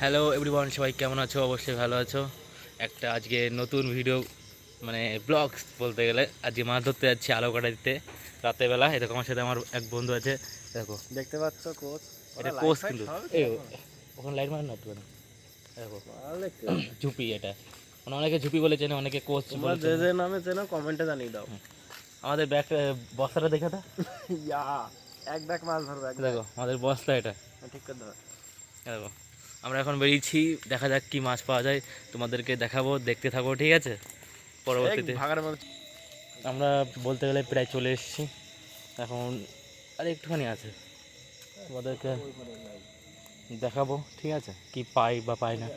Hello everyone সবাই কেমন আছো? অবশ্যই ভালো আছো। একটা আজকে নতুন ভিডিও মানে ব্লগ বলতে গেলে। আজকে মাছ ধরতে যাচ্ছি আলো কাটা দিতে রাতেরবেলা দেখো আমার সাথে আমার এক বন্ধু আছে। দেখো। দেখতে পাচ্ছ কোচ এটা কোচ কিন্তু। ওখানে লাইট মার না একটু দেখো। ঝুপি এটা। মানে অনেকে ঝুপি বলে চেনে অনেকে কোচ যে যে নামে চেনো কমেন্টে জানিয়ে দাও। আমাদের ব্যাগ বস্তাটা দেখে ইয়া এক ব্যাগ মাছ ধরবে দেখো আমাদের বস্তা এটা। ঠিক করে ধর। দেখো। আমরা এখন বেরিয়েছি দেখা যাক কি মাছ পাওয়া যায়। তোমাদেরকে দেখাবো দেখতে থাকো ঠিক আছে? পরবর্তীতে। আমরা বলতে গেলে প্রায় চলে এসেছি। এখন আর একটুখানি আছে। তোমাদেরকে দেখাবো ঠিক আছে? কি পাই বা পাই না।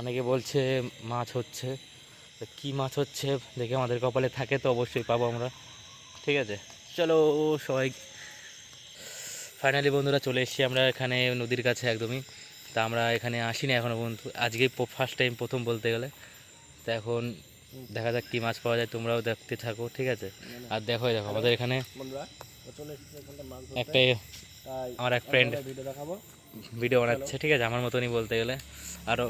অনেকে বলছে মাছ হচ্ছে। কী মাছ হচ্ছে দেখে আমাদের কপালে থাকে তো অবশ্যই পাবো আমরা। ঠিক আছে? চলো সবাই ফাইনালি বন্ধুরা চলে এসেছি আমরা এখানে নদীর কাছে একদমই। তা আমরা এখানে আসিনি এখনও পর্যন্ত আজকে ফার্স্ট টাইম প্রথম বলতে গেলে। তো এখন দেখা যাক কী মাছ পাওয়া যায় তোমরাও দেখতে থাকো ঠিক আছে? আর দেখো দেখো আমাদের এখানে একটা আমার এক ফ্রেন্ড ভিডিও বানাচ্ছে ঠিক আছে? আমার মতনই বলতে গেলে। আরও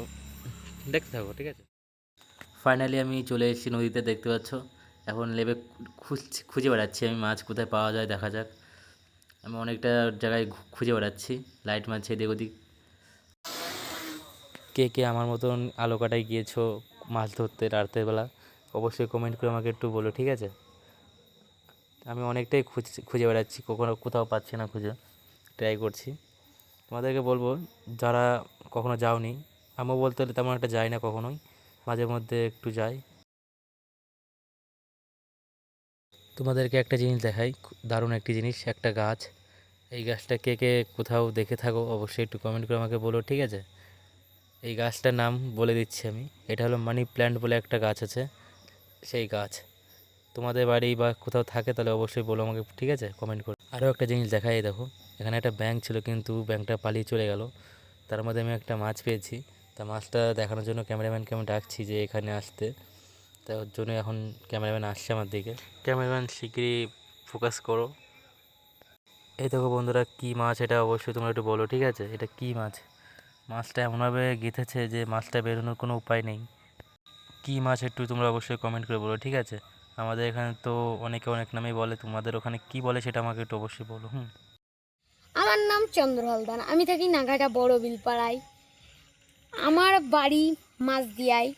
দেখতে থাকো ঠিক আছে? ফাইনালি আমি চলে এসেছি নদীতে দেখতে পাচ্ছ। এখন লেবে খুঁজছি খুঁজে বেড়াচ্ছি আমি মাছ কোথায় পাওয়া যায় দেখা যাক। আমি অনেকটা জায়গায় খুঁজে বেড়াচ্ছি। লাইট মারছে এদিক ওদিক। কে কে আমার মতন আলো কাটায় গিয়েছো মাছ ধরতে রাতের বেলা, অবশ্যই কমেন্ট করে আমাকে একটু বলো, ঠিক আছে? আমি অনেকটাই খুঁজে বেড়াচ্ছি, কখনো কোথাও পাচ্ছি না খুঁজে। ট্রাই করছি। তোমাদেরকে বলব, যারা কখনো যাওনি, আমিও বলতে তেমন একটা যাই না কখনোই, মাঝে মধ্যে একটু যাই। তোমাদেরকে একটা জিনিস দেখাই দারুণ একটি জিনিস, একটা গাছ। এই গাছটা কে কে কোথাও দেখে থাকো, অবশ্যই একটু কমেন্ট করে আমাকে বলো, ঠিক আছে? এই গাছটার নাম বলে দিচ্ছি আমি। এটা হলো মানি প্ল্যান্ট বলে একটা গাছ আছে, সেই গাছ। তোমাদের বাড়ি বা কোথাও থাকে তাহলে অবশ্যই বলো আমাকে, ঠিক আছে? কমেন্ট করে। আরও একটা জিনিস দেখাই দেখো, এখানে একটা ব্যাংক ছিল, কিন্তু ব্যাংকটা পালিয়ে চলে গেল। তার মধ্যে আমি একটা মাছ পেয়েছি। তা মাছটা দেখানোর জন্য ক্যামেরাম্যানকে আমি ডাকছি যে এখানে আসতে। তা ওর জন্য এখন ক্যামেরাম্যান আসছে আমার দিকে। ক্যামেরাম্যান শিগগিরই ফোকাস করো। এই দেখো বন্ধুরা কী মাছ এটা অবশ্যই তোমরা একটু বলো ঠিক আছে? এটা কী মাছ? মাছটা এমনভাবে গেঁথেছে যে মাছটা বেরোনোর কোনো উপায় নেই। কী মাছ একটু তোমরা অবশ্যই কমেন্ট করে বলো ঠিক আছে? আমাদের এখানে তো অনেকে অনেক নামেই বলে তোমাদের ওখানে কি বলে সেটা আমাকে একটু অবশ্যই বলো হুম? আমার নাম চন্দ্র হালদার আমি থাকি নাগাটা বড় বিলপাড়ায়। আমার বাড়ি মাঝদিয়ায়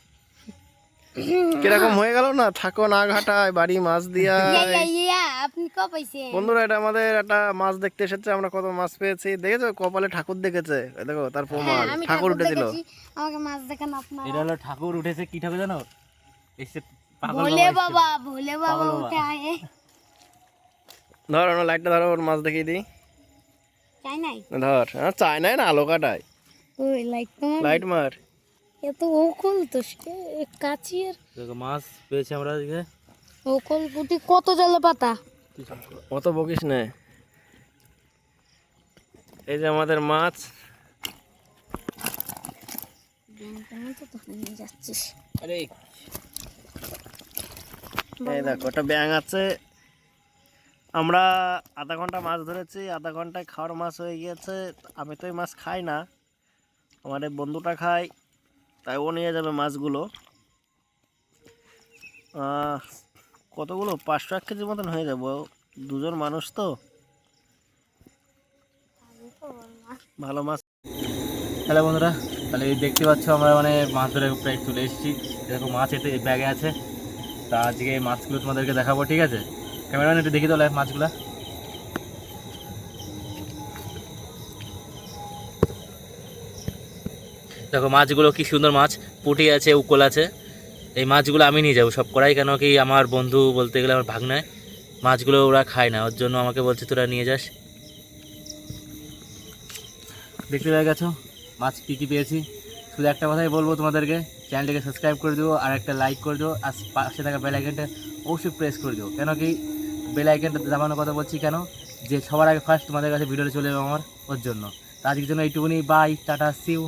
কীরকম হয়ে গেল না? থাকো না ঘাটায় বাড়ি মাছ দিয়া ইয়া, ইয়া, ইয়া, আপনি বন্ধুরা এটা আমাদের একটা মাছ দেখতে এসেছে আমরা কত মাছ পেয়েছি। দেখেছ? কপালে ঠাকুর দেখেছে। দেখো তার প্রমাণ। হ্যাঁ, ঠাকুর উঠেছিল। আমাকে মাছ দেখান আপনারা। এটা হলো ঠাকুর উঠেছে কি ঠাকুর জানো? এসে পাগল বাবা ভোলে বাবা উঠে আয়ে ধর লাইটটা ধরো ওর মাছ দেখিয়ে দিই। চাই নাই? ধর হ্যাঁ চাই নাই না আলো কাটায়। ওই লাইক তোমার লাইট মার। এত ওকল তো দেখো মাছ পেয়েছি আমরা আজকে। ওকল পুটি কত জলে পাতা অত বকিস না। এই যে আমাদের মাছ। তো তো নিয়ে যাচ্ছিস আরে এই দেখো একটা ব্যাং আছে। আমরা আধা ঘণ্টা মাছ ধরেছি আধা ঘন্টায় খাওয়ার মাছ হয়ে গিয়েছে। আমি তো এই মাছ খাই না। আমার এই বন্ধুটা খায়। তাই ও নিয়ে যাবে মাছগুলো। কতগুলো? পাঁচশো এক কেজির মতন হয়ে যাব। দুজন মানুষ তো। ভালো মাছ। হ্যালো বন্ধুরা, তাহলে দেখতে পাচ্ছ আমরা মানে মাছ ধরে প্রায় চলে এসেছি। দেখো মাছ এতে ব্যাগে আছে। তা আজকে মাছগুলো তোমাদেরকে দেখাবো, ঠিক আছে? ক্যামেরাম্যান, একটু দেখি তো লাইভ মাছগুলো। দেখো, মাছগুলো কি সুন্দর মাছ। পুঁটি আছে, উকল আছে। এই মাছগুলো আমি নিয়ে যাব সব করাই কেন কি আমার বন্ধু বলতে গেলে আমার ভাগনায় মাছগুলো ওরা খায় না, ওর জন্য আমাকে বলছে তোরা নিয়ে যাস। দেখতে পেয়ে গেছো? মাছ কী কী পেয়েছি? শুধু একটা কথাই বলব তোমাদেরকে, চ্যানেলটিকে সাবস্ক্রাইব করে দিও আর একটা লাইক করে দিও, আর পাশে থাকা বেল আইকনটা অবশ্যই প্রেস করে দিও। কেন কি বেল আইকনটা দাবানোর কথা বলছি কেন? যে সবার আগে ফার্স্ট তোমাদের কাছে ভিডিওটা চলে যাবে আমার, ওর জন্য। তো আজকের জন্য এইটুকুনি বাই টাটা সিউ